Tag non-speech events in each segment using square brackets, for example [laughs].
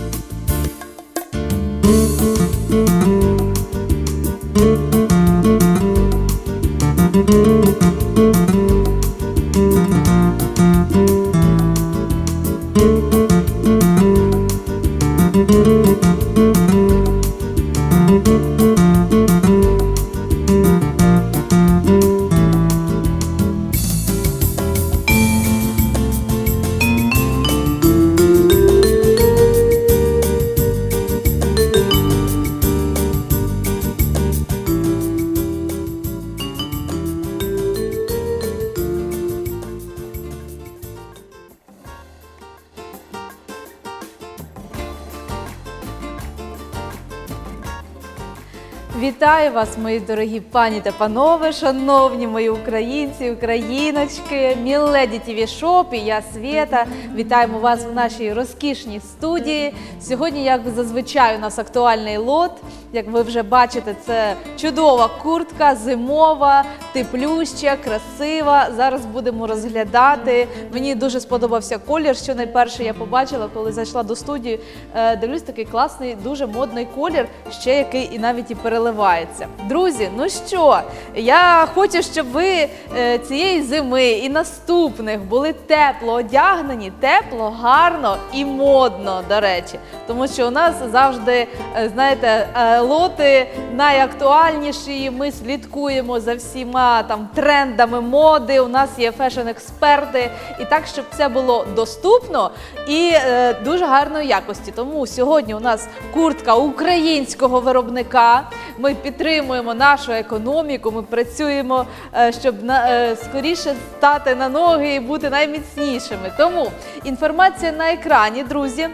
you Вітаю вас, мої дорогі пані та панове, шановні мої українці, україночки, міледі тіві шопі. Я Свєта. Вітаємо вас в нашій розкішній студії. Сьогодні, як зазвичай, у нас актуальний лот. Як ви вже бачите, це чудова куртка, зимова, теплюща, красива. Зараз будемо розглядати. Мені дуже сподобався колір. Що найперше я побачила, коли зайшла до студії. Е, Дивлюсь, такий класний, дуже модний колір, ще який і навіть і переливається. Друзі, ну що, я хочу, щоб ви е, цієї зими і наступних були тепло одягнені, тепло, гарно і модно, до речі. Тому що у нас завжди, е, знаєте, лоти найактуальніші. Ми слідкуємо за всіма там трендами моди. У нас є фешн-експерти, і так, щоб це було доступно і е, дуже гарної якості. Тому сьогодні у нас куртка українського виробника. Ми підтримуємо нашу економіку. Ми працюємо, е, щоб на е, скоріше стати на ноги і бути найміцнішими. Тому інформація на екрані, друзі.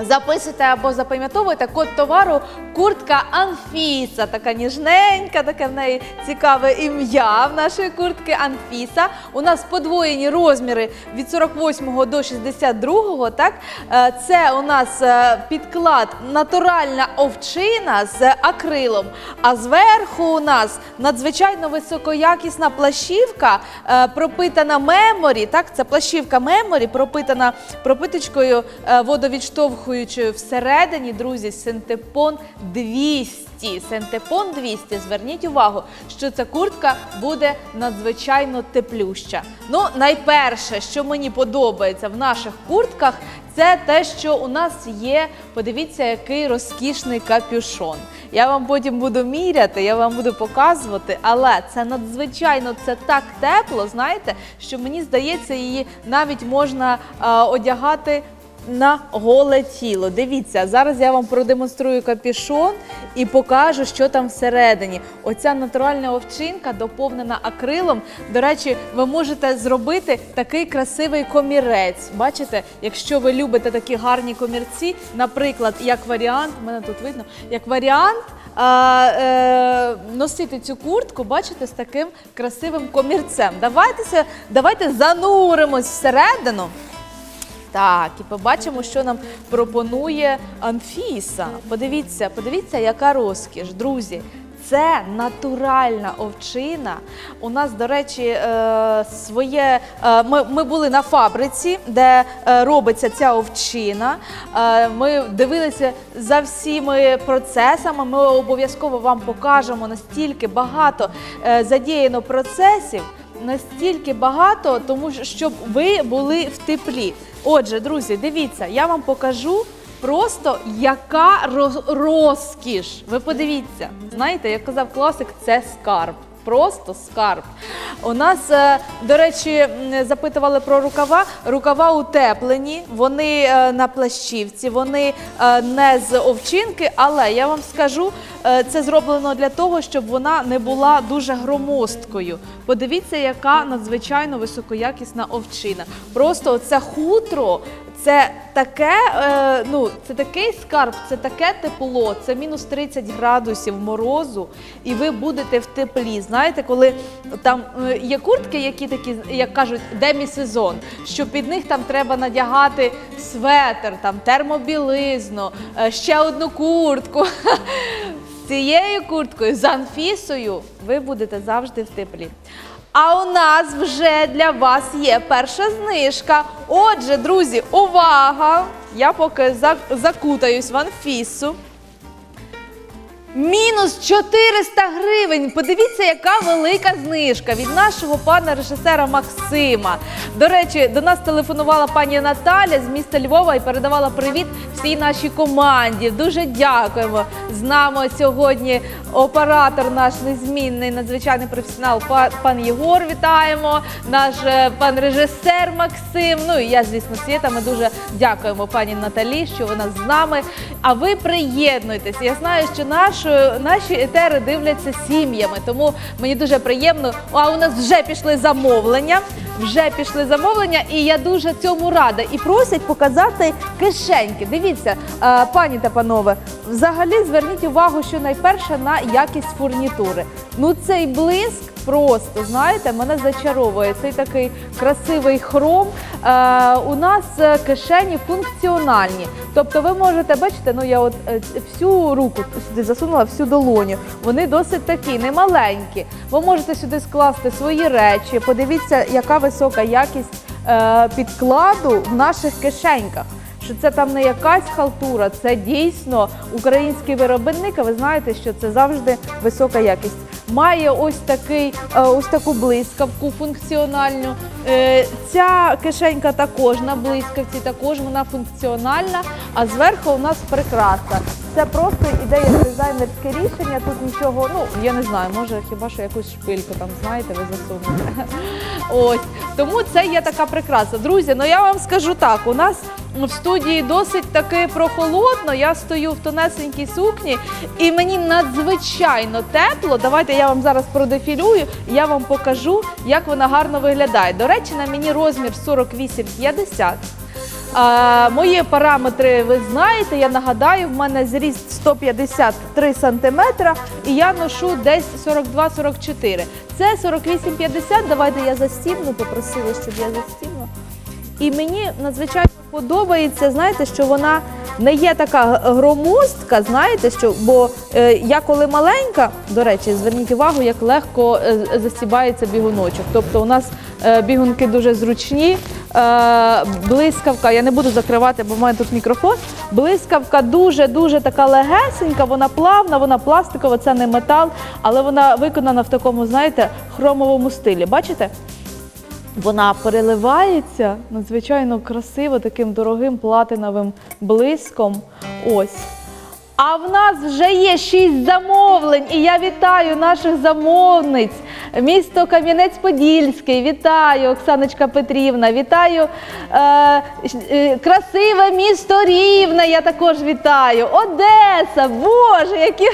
Записуйте або запам'ятовуйте код товару куртка Анфіса. Така ніжненька, таке в неї цікаве ім'я в нашої куртки Анфіса. У нас подвоєні розміри від 48 до 62. Так, Е, це у нас е, підклад натуральна овчина з акрилом. А зверху у нас надзвичайно високоякісна плащівка, е, пропитана меморі. Так, це плащівка меморі, пропитана пропиточкою е, водовідштовхуючою всередині, друзі, синтепон 200. Синтепон 200. Зверніть увагу, що ця куртка буде надзвичайно теплюща. Ну, найперше, що мені подобається в наших куртках, це те, що у нас є. Подивіться, який розкішний капюшон. Я вам потім буду міряти, я вам буду показувати, але це надзвичайно це так тепло, знаєте, що мені здається, її навіть можна е, одягати. На голе тіло. Дивіться, зараз я вам продемонструю капюшон і покажу, що там всередині. Оця натуральна овчинка доповнена акрилом. До речі, ви можете зробити такий красивий комірець. Бачите, якщо ви любите такі гарні комірці, наприклад, як варіант, мене тут видно, як варіант. А, е, носити цю куртку, бачите, з таким красивим комірцем. Давайте, давайте зануримось всередину. Так, і побачимо, що нам пропонує Анфіса. Подивіться, подивіться, яка розкіш, друзі. Це натуральна овчина. У нас, до речі, е, своє. е, Ми, ми були на фабриці, де е, робиться ця овчина. Ми дивилися за всіми процесами. Ми обов'язково вам покажемо настільки багато задіяно процесів настільки багато, тому щоб ви були в теплі. Отже, друзі, дивіться, я вам покажу просто яка роз- розкіш. Ви подивіться, знаєте, як казав класик, це скарб. Просто скарб. У нас, е, до речі, запитували про рукава. Рукава утеплені, вони е, на плащівці, вони е, не з овчинки, але я вам скажу, це зроблено для того, щоб вона не була дуже громоздкою. Подивіться, яка надзвичайно високоякісна овчина. Просто це хутро. Це таке, е, ну це такий скарб, це таке тепло, це мінус 30 градусів морозу, і ви будете в теплі. Знаєте, коли там е, є куртки, які такі, як кажуть, демісезон, що під них там треба надягати светр, там термобілизну, е, ще одну куртку. [laughs] З цією курткою, з Анфісою, ви будете завжди в теплі. А у нас вже для вас є перша знижка. Отже, друзі, увага! Я поки закутаюсь в анфісу. Мінус 400 гривень. Подивіться, яка велика знижка від нашого пана режисера Максима. До речі, до нас телефонувала пані Наталя з міста Львова і передавала привіт всій нашій команді. Дуже дякуємо. З нами сьогодні оператор наш незмінний, надзвичайний професіонал па- пан Єгор. Вітаємо. Наш е, пан режисер Максим. Ну і я, звісно, Світа. Ми дуже дякуємо пані Наталі, що вона з нами. А ви приєднуйтесь. Я знаю, що нашу, наші етери дивляться сім'ями, тому мені дуже приємно. А у нас вже пішли замовлення. Вже пішли замовлення, і я дуже цьому рада. І просять показати кишеньки. Дивіться, е, пані та панове, взагалі зверніть увагу, що найперше на якість фурнітури. Ну цей блиск просто знаєте, мене зачаровує. Цей такий красивий хром. Е, у нас е, кишені функціональні. Тобто ви можете бачите, ну я от е, всю руку сюди засунула, всю долоню. Вони досить такі, немаленькі. Ви можете сюди скласти свої речі. Подивіться, яка висока якість е, підкладу в наших кишеньках. Що це там не якась халтура, це дійсно український виробник. А ви знаєте, що це завжди висока якість. Має ось такий, е, ось таку блискавку функціональну. Е, Ця кишенька також на блискавці, також вона функціональна. А зверху у нас прикраса. Це просто ідея дизайнерське рішення. Тут нічого, ну я не знаю, може хіба що якусь шпильку там знаєте, ви засунете. [laughs] Ось тому це є така прикраса. Друзі, ну я вам скажу так: у нас в студії досить таки прохолодно. Я стою в тонесенькій сукні, і мені надзвичайно тепло. Давайте я вам зараз продефілюю, я вам покажу, як вона гарно виглядає. До речі, на мені розмір 48-50. Мої параметри ви знаєте. Я нагадаю, в мене зріст 153 сантиметра, і я ношу десь 42-44. Це 48-50. Давайте я застібну, попросили, щоб я застібнула. І мені надзвичайно подобається, знаєте, що вона не є така громоздка, знаєте, що бо е, я коли маленька, до речі, зверніть увагу, як легко е, застібається бігуночок. Тобто у нас е, бігунки дуже зручні, е, блискавка, я не буду закривати, бо в мене тут мікрофон. Блискавка дуже дуже така легесенька, вона плавна, вона пластикова, це не метал, але вона виконана в такому, знаєте, хромовому стилі. Бачите? Вона переливається надзвичайно красиво, таким дорогим платиновим блиском. Ось. А в нас вже є шість замовлень, і я вітаю наших замовниць. Місто Кам'янець-Подільський, вітаю Оксаночка Петрівна, вітаю е, е, красиве місто Рівне. Я також вітаю. Одеса, Боже, які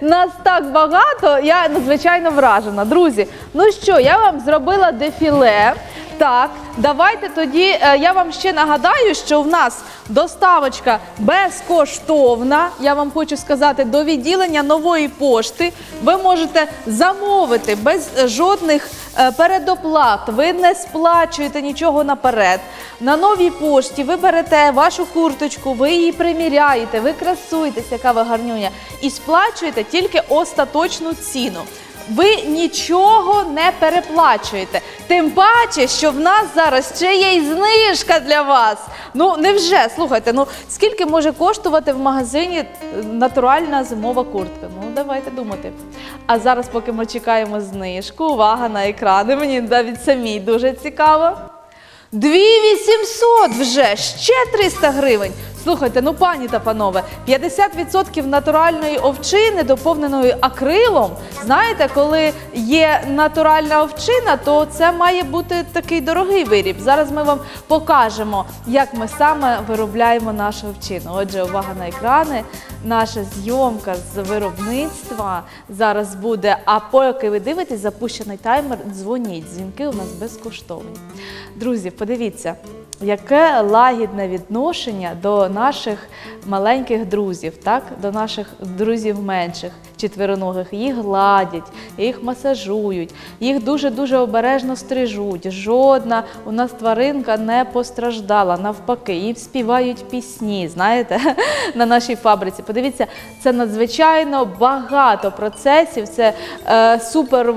нас так багато. Я надзвичайно вражена. Друзі, ну що, я вам зробила дефіле. Так, давайте тоді е, я вам ще нагадаю, що в нас доставочка безкоштовна. Я вам хочу сказати, до відділення нової пошти ви можете замовити без жодних е, передоплат. Ви не сплачуєте нічого наперед. На новій пошті ви берете вашу курточку, ви її приміряєте, ви красуєтесь, яка ви гарнюня, і сплачуєте тільки остаточну ціну. Ви нічого не переплачуєте. Тим паче, що в нас зараз ще є й знижка для вас. Ну невже слухайте, ну скільки може коштувати в магазині е, натуральна зимова куртка? Ну давайте думати. А зараз, поки ми чекаємо знижку, увага на екрани. Мені навіть самій дуже цікаво. 2800 вже ще 300 гривень. Слухайте, ну пані та панове, 50% натуральної овчини, доповненої акрилом. Знаєте, коли є натуральна овчина, то це має бути такий дорогий виріб. Зараз ми вам покажемо, як ми саме виробляємо нашу овчину. Отже, увага на екрани. Наша зйомка з виробництва зараз буде. А поки ви дивитесь, запущений таймер, дзвоніть. Дзвінки у нас безкоштовні. Друзі, подивіться. Яке лагідне відношення до наших маленьких друзів, так? до наших друзів менших, четвероногих. Їх гладять, їх масажують, їх дуже-дуже обережно стрижуть. Жодна у нас тваринка не постраждала. Навпаки, їм співають пісні, знаєте, [laughs] на нашій фабриці. Подивіться, це надзвичайно багато процесів, це е, супер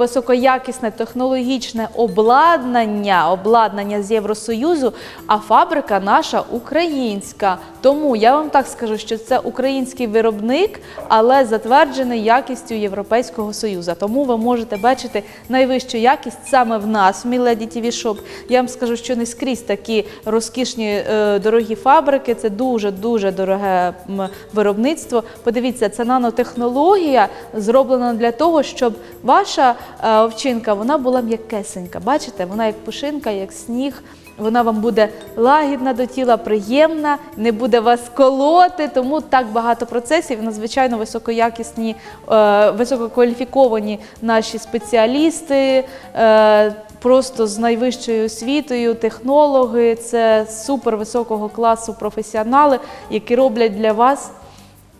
технологічне обладнання, обладнання з Євросоюзу, а фабрика наша українська. Тому я вам так скажу, що це український виробник, але затверджений якістю Європейського Союзу. Тому ви можете бачити найвищу якість саме в нас, в Міледі TV Shop. Я вам скажу, що не скрізь такі розкішні е, дорогі фабрики. Це дуже дуже дороге виробництво. Подивіться, це нанотехнологія зроблена для того, щоб ваша е, овчинка вона була м'якесенька. Бачите, вона як пушинка, як сніг. Вона вам буде лагідна до тіла, приємна, не буде вас колоти, тому так багато процесів. Надзвичайно високоякісні, е, висококваліфіковані наші спеціалісти, е, просто з найвищою освітою, технологи. Це супер високого класу професіонали, які роблять для вас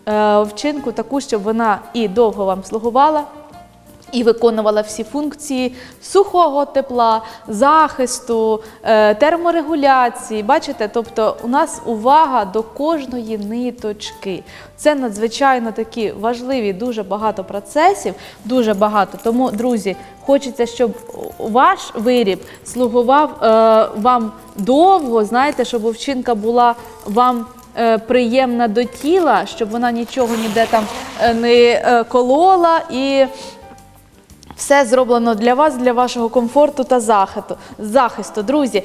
е, овчинку таку, щоб вона і довго вам слугувала. І виконувала всі функції сухого тепла, захисту, е, терморегуляції. Бачите, тобто у нас увага до кожної ниточки. Це надзвичайно такі важливі, дуже багато процесів, дуже багато. Тому, друзі, хочеться, щоб ваш виріб слугував е, вам довго. Знаєте, щоб овчинка була вам е, приємна до тіла, щоб вона нічого ніде там не колола і. Все зроблено для вас, для вашого комфорту та захисту. захисту. Друзі, е,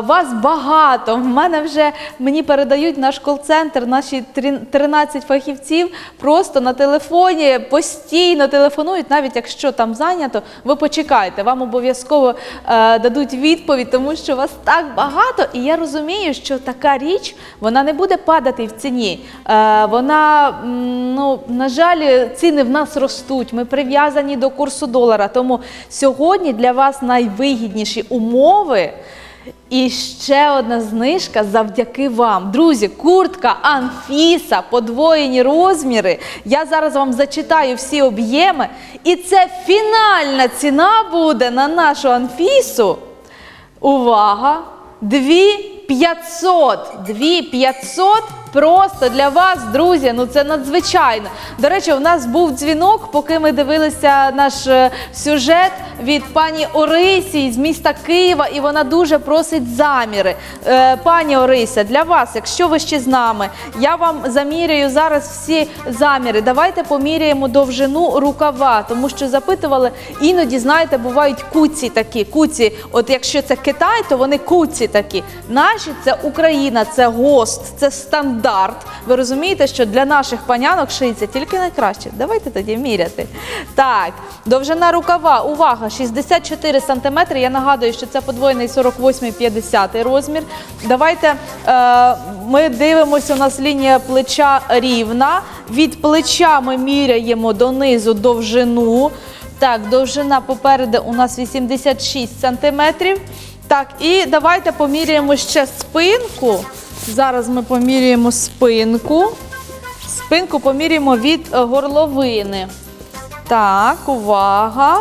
вас багато. В мене вже мені передають наш кол-центр, наші трі- 13 фахівців просто на телефоні постійно телефонують, навіть якщо там зайнято, ви почекайте, вам обов'язково е, дадуть відповідь, тому що вас так багато. І я розумію, що така річ вона не буде падати в ціні. Е, вона, ну, на жаль, ціни в нас ростуть. Ми прив'язані до курсу долара. Тому сьогодні для вас найвигідніші умови. І ще одна знижка завдяки вам. Друзі, куртка Анфіса, подвоєні розміри. Я зараз вам зачитаю всі об'єми. І це фінальна ціна буде на нашу Анфісу. Увага! 2500! 2500 просто для вас, друзі. Ну це надзвичайно. До речі, у нас був дзвінок, поки ми дивилися наш е, сюжет від пані Орисі з міста Києва, і вона дуже просить заміри. Е, пані Орися, для вас, якщо ви ще з нами, я вам заміряю зараз всі заміри. Давайте поміряємо довжину рукава, тому що запитували, іноді, знаєте, бувають куці такі. Куці, от якщо це Китай, то вони куці такі. Наші це Україна, це ГОСТ, це стандарт. Ви розумієте, що для наших панянок шиється тільки найкраще. Давайте тоді міряти. Так, довжина рукава, увага, 64 см. Я нагадую, що це подвоєний 48-50 розмір. Давайте е, ми дивимося, у нас лінія плеча рівна. Від плеча ми міряємо донизу довжину. Так, довжина попереду у нас 86 сантиметрів. Так, і давайте поміряємо ще спинку. Зараз ми поміряємо спинку. Спинку поміряємо від горловини. Так, увага.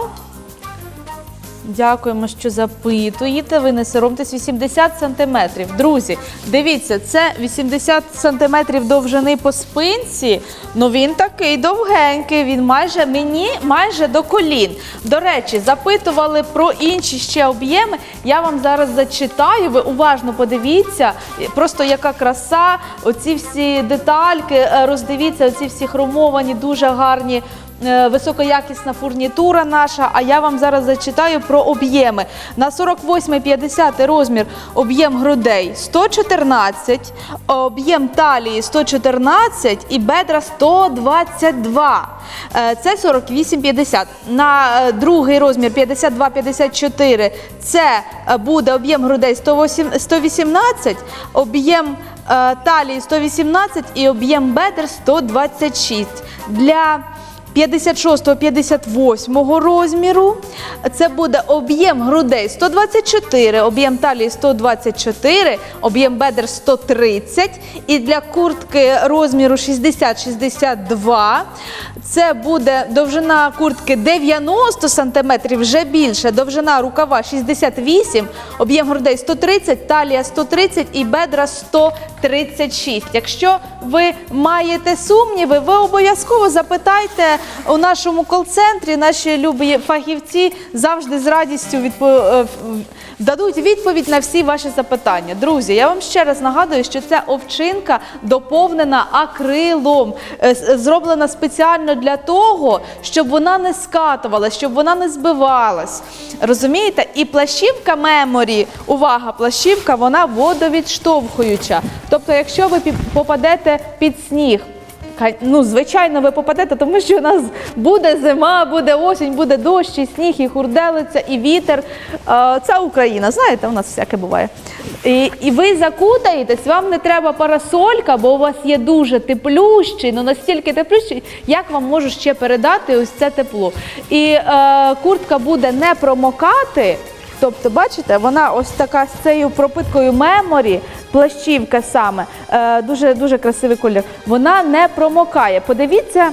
Дякуємо, що запитуєте. Ви не соромтесь 80 сантиметрів. Друзі, дивіться, це 80 сантиметрів довжини по спинці. Ну він такий довгенький. Він майже мені майже до колін. До речі, запитували про інші ще об'єми. Я вам зараз зачитаю. Ви уважно подивіться. Просто яка краса. Оці всі детальки. е, Роздивіться, оці всі хромовані, дуже гарні високоякісна фурнітура наша. А я вам зараз зачитаю про об'єми. На 48-50 розмір об'єм грудей 114, об'єм талії 114 і бедра 122. Е, Це 48-50. На е, другий розмір 52-54 це е, буде об'єм грудей 108 118, об'єм е, талії 118 і об'єм бедер 126. Для 56-58 розміру. Це буде об'єм грудей 124, об'єм талії 124, об'єм бедер 130. І для куртки розміру 60-62 це буде довжина куртки 90 см, вже більше, довжина рукава 68, об'єм грудей 130, талія 130 і бедра 136. Якщо ви маєте сумніви, ви обов'язково запитайте у нашому кол-центрі. Наші любі фахівці завжди з радістю відпо... е, дадуть відповідь на всі ваші запитання. Друзі, я вам ще раз нагадую, що ця овчинка доповнена акрилом, е, зроблена спеціально для того, щоб вона не скатувала, щоб вона не збивалась. Розумієте? І плащівка меморі, увага, плащівка, вона водовідштовхуюча. Тобто, якщо ви попадете під сніг, Ну, звичайно, ви попадете, тому що у нас буде зима, буде осінь, буде дощ, і сніг, і хурделиця, і вітер. Це Україна, знаєте, у нас всяке буває. І, і ви закутаєтесь, вам не треба парасолька, бо у вас є дуже теплющий, ну настільки теплющий, як вам можу ще передати ось це тепло. І е, куртка буде не промокати. Тобто, бачите, вона ось така з цією пропиткою меморі, плащівка саме, е, дуже дуже красивий колір. Вона не промокає. Подивіться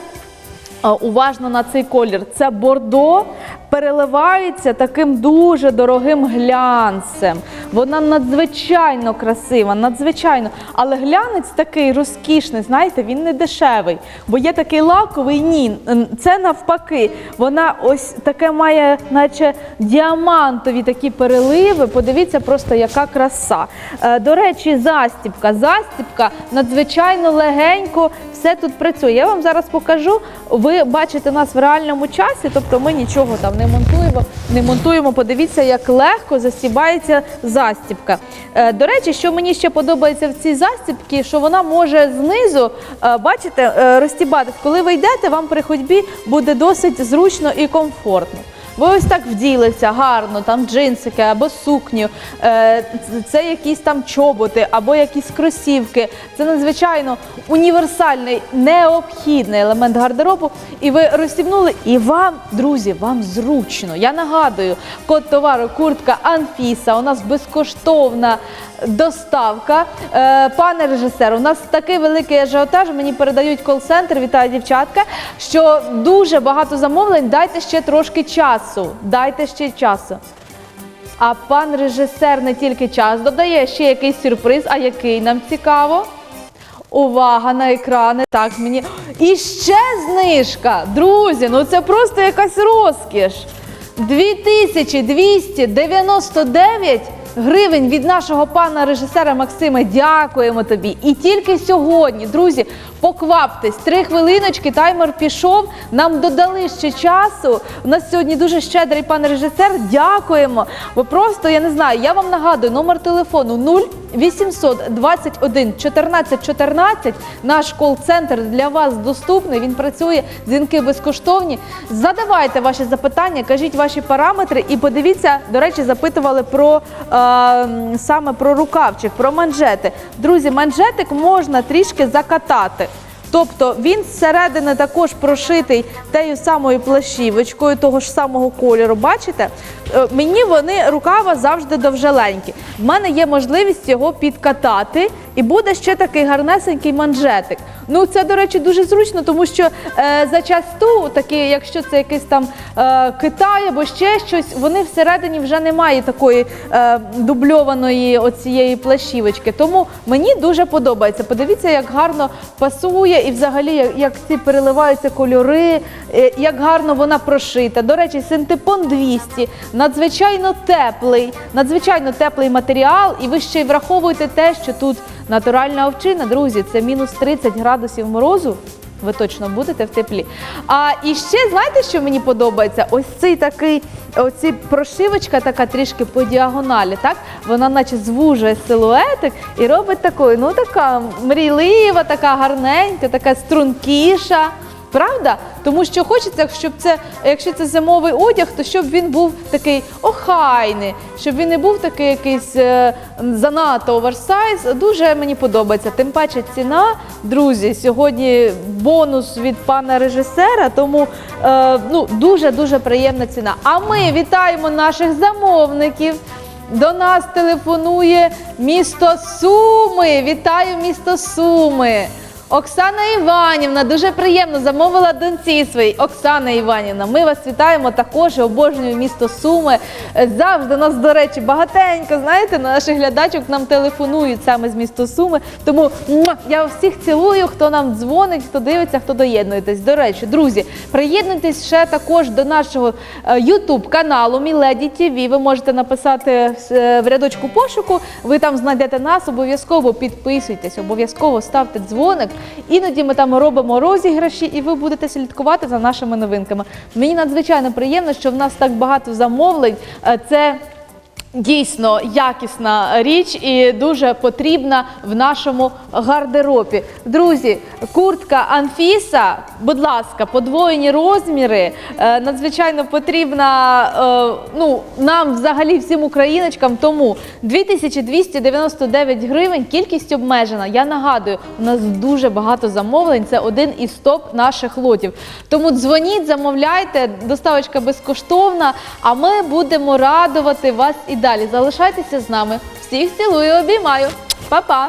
уважно на цей колір. Це бордо переливається таким дуже дорогим глянцем. Вона надзвичайно красива, надзвичайно. Але глянець такий розкішний, знаєте, він не дешевий. Бо є такий лаковий, ні. Це навпаки. Вона ось таке має, наче діамантові такі переливи. Подивіться просто, яка краса. Е, До речі, застібка. Застібка надзвичайно легенько все тут працює. Я вам зараз покажу. Ви бачите нас в реальному часі, тобто ми нічого там не монтуємо. Не монтуємо. Подивіться, як легко застібається застібка. Е, До речі, що мені ще подобається в цій застібці, що вона може знизу, е, бачите, е, розстібатись. Коли ви йдете, вам при ходьбі буде досить зручно і комфортно. Ви ось так вділися гарно, там джинсики або сукню, е, це якісь там чоботи або якісь кросівки. Це надзвичайно універсальний, необхідний елемент гардеробу. І ви розстібнули, і вам, друзі, вам зручно. Я нагадую, код товару куртка Анфіса. У нас безкоштовна доставка. Е, пане режисер, у нас такий великий ажіотаж. Мені передають кол-центр. Вітаю, дівчатка. Що дуже багато замовлень. Дайте ще трошки часу. Дайте ще часу. А пан режисер не тільки час додає ще якийсь сюрприз. А який нам цікаво? Увага на екрани. Так, мені. І ще знижка. Друзі, ну це просто якась розкіш. 2299 гривень від нашого пана режисера Максима. Дякуємо тобі. І тільки сьогодні, друзі, покваптесь. Три хвилиночки, таймер пішов. Нам додали ще часу. У нас сьогодні дуже щедрий пан режисер. Дякуємо. Ви просто, я не знаю, я вам нагадую, номер телефону 0 800 21 14 14. Наш кол-центр для вас доступний. Він працює, дзвінки безкоштовні. Задавайте ваші запитання, кажіть ваші параметри і подивіться, до речі, запитували про е, саме про рукавчик, про манжети. Друзі, манжетик можна трішки закатати. Тобто він зсередини також прошитий тею самою плащівочкою, того ж самого кольору. Бачите? Е, Мені вони рукава завжди довжеленькі. В мене є можливість його підкатати, і буде ще такий гарнесенький манжетик. Ну це, до речі, дуже зручно, тому що е, зачасту, такі, якщо це якийсь там е, Китай або ще щось, вони всередині вже немає такої е, дубльованої оцієї плащівочки. Тому мені дуже подобається. Подивіться, як гарно пасує, і взагалі як, як ці переливаються кольори, е, як гарно вона прошита. До речі, синтепон 200, надзвичайно теплий, надзвичайно теплий матеріал, і ви ще й враховуєте те, що тут натуральна овчина, друзі, це мінус 30 градусів морозу. Ви точно будете в теплі. А і ще знаєте, що мені подобається? Ось цей такий, оці прошивочка така трішки по діагоналі, так? Вона наче звужує силуетик і робить такою, ну така мрійлива, така гарненька, така стрункіша. Правда? Тому що хочеться, щоб це, якщо це зимовий одяг, то щоб він був такий охайний, щоб він не був такий якийсь е, занадто оверсайз. Дуже мені подобається. Тим паче ціна, друзі, сьогодні бонус від пана режисера, тому е, ну, дуже дуже приємна ціна. А ми вітаємо наших замовників. До нас телефонує місто Суми. Вітаю місто Суми. Оксана Іванівна, дуже приємно замовила доньці своїй. Оксана Іванівна, ми вас вітаємо також. Обожнюю місто Суми. Е, Завжди нас, до речі, багатенько. Знаєте, наших глядачок нам телефонують саме з міста Суми. Тому я всіх цілую, хто нам дзвонить, хто дивиться, хто доєднуєтесь. До речі, друзі, приєднуйтесь ще також до нашого Ютуб каналу Міледі ТВ. Ви можете написати е, в рядочку пошуку. Ви там знайдете нас. Обов'язково підписуйтесь, обов'язково ставте дзвоник. Іноді ми там робимо розіграші, і ви будете слідкувати за нашими новинками. Мені надзвичайно приємно, що в нас так багато замовлень. Е, Це Дійсно якісна річ і дуже потрібна в нашому гардеробі. Друзі, куртка Анфіса, будь ласка, подвоєні розміри. е, Надзвичайно потрібна е, ну, нам взагалі всім україночкам. Тому 2299 гривень, кількість обмежена. Я нагадую, у нас дуже багато замовлень. Це один із топ наших лотів. Тому дзвоніть, замовляйте, доставочка безкоштовна. А ми будемо радувати вас і далі. Залишайтеся з нами. Всіх цілую, обіймаю. Па-па!